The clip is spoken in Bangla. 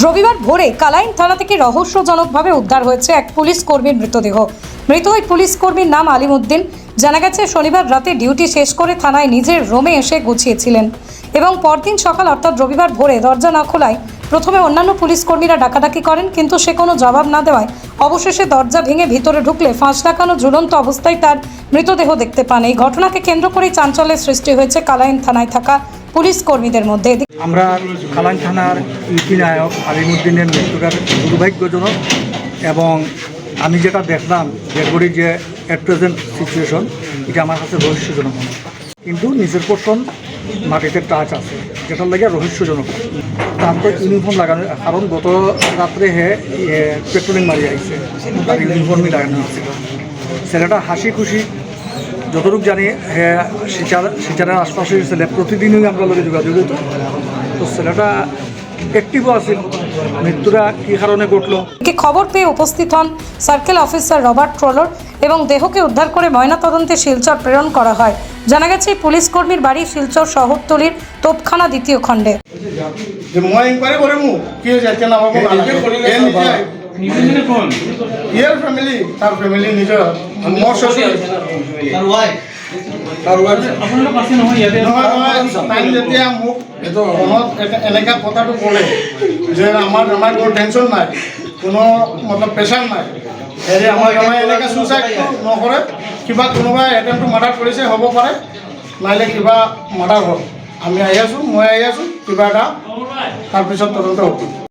রবিবার ভোরে কালাইন থানা থেকে রহস্যজনকভাবে উদ্ধার হয়েছে এক পুলিশ কর্মীর মৃতদেহ। মৃত ওই পুলিশ কর্মীর নাম আলিমুদ্দিন। জানা গেছে, শনিবার রাতে ডিউটি শেষ করে থানায় নিজের রোমে এসে গুছিয়েছিলেন। এবং পরদিন সকাল অর্থাৎ রবিবার ভোরে দরজা না খোলায় প্রথমে অন্যান্য পুলিশ কর্মীরা ডাকাডাকি করেন, কিন্তু সে কোনো জবাব না দেওয়ায় অবশেষে দরজা ভেঙে ভিতরে ঢুকলে ফাঁস লাগানো ঝুলন্ত অবস্থায় তার মৃতদেহ দেখতে পান। এই ঘটনাকে কেন্দ্র করেই চাঞ্চল্যের সৃষ্টি হয়েছে কালাইন থানায় থাকা পুলিশ কর্মীদের মধ্যে। আমরা কালান থানার ইউপি নায়ক আলিমুদ্দিনের মৃত্যুটা দুর্ভাগ্যজনক এবং আমি যেটা দেখলাম ডেডবডি যে অ্যাট প্রেজেন্ট সিচুয়েশন এটা আমার কাছে রহস্যজনক কিন্তু নিজের পোর্শন মাটিতে টাচ আছে, যেটার লাগে রহস্যজনক। তারপর ইউনিফর্ম লাগানো কারণ গত রাত্রে হে পেট্রোলিং মারি আইছে, তার ইউনিফর্মই লাগানো হচ্ছিল ছেলেটা হাসি খুশি, যতটুকু জানি হ্যাঁ শিচার, শিচারের আশপাশে ছেলে, প্রতিদিনই আমরা লোকে যোগাযোগ হতো তো ছেলেটা অ্যাক্টিভও আছে মৃত্যুটা কী কারণে ঘটলো? খবর পেয়ে উপস্থিত হন সার্কেল অফিসার রবার্ট ট্রোলর। এবং দেহকে উদ্ধার করে ময়নাতদন্তে শিলচর প্রেরণ করা হয়। জানা গেছে পুলিশ কর্মীর বাড়ি শিলচর শহরতলির তোপখানা দ্বিতীয় খণ্ডে। ইয়ার ফ্যামিলি তার ফ্যামিলি নিজৰ মোৰ শ্বশুৰ আপোনালোক আছে নহয় ইয়াতে নহয় নহয় তাই যেতিয়া মোক মনত এনে- কথাটো ক'লে যে আমাৰ আমাৰ কোনো টেনশ্যন নাই কোনো মতলব নাই আমাৰ আমাৰ এনেকৈ চুইচাইড নকৰে, কিবা কোনোবাই এটেম্পটো মাৰ্ডাৰ কৰিছে, হ'ব পাৰে। নাইলে কিবা মাৰ্ডাৰ হ'ল। আমি আহি আছোঁ, মই আহি আছোঁ, কিবা এটা তাৰপিছত তদন্ত হ'ব।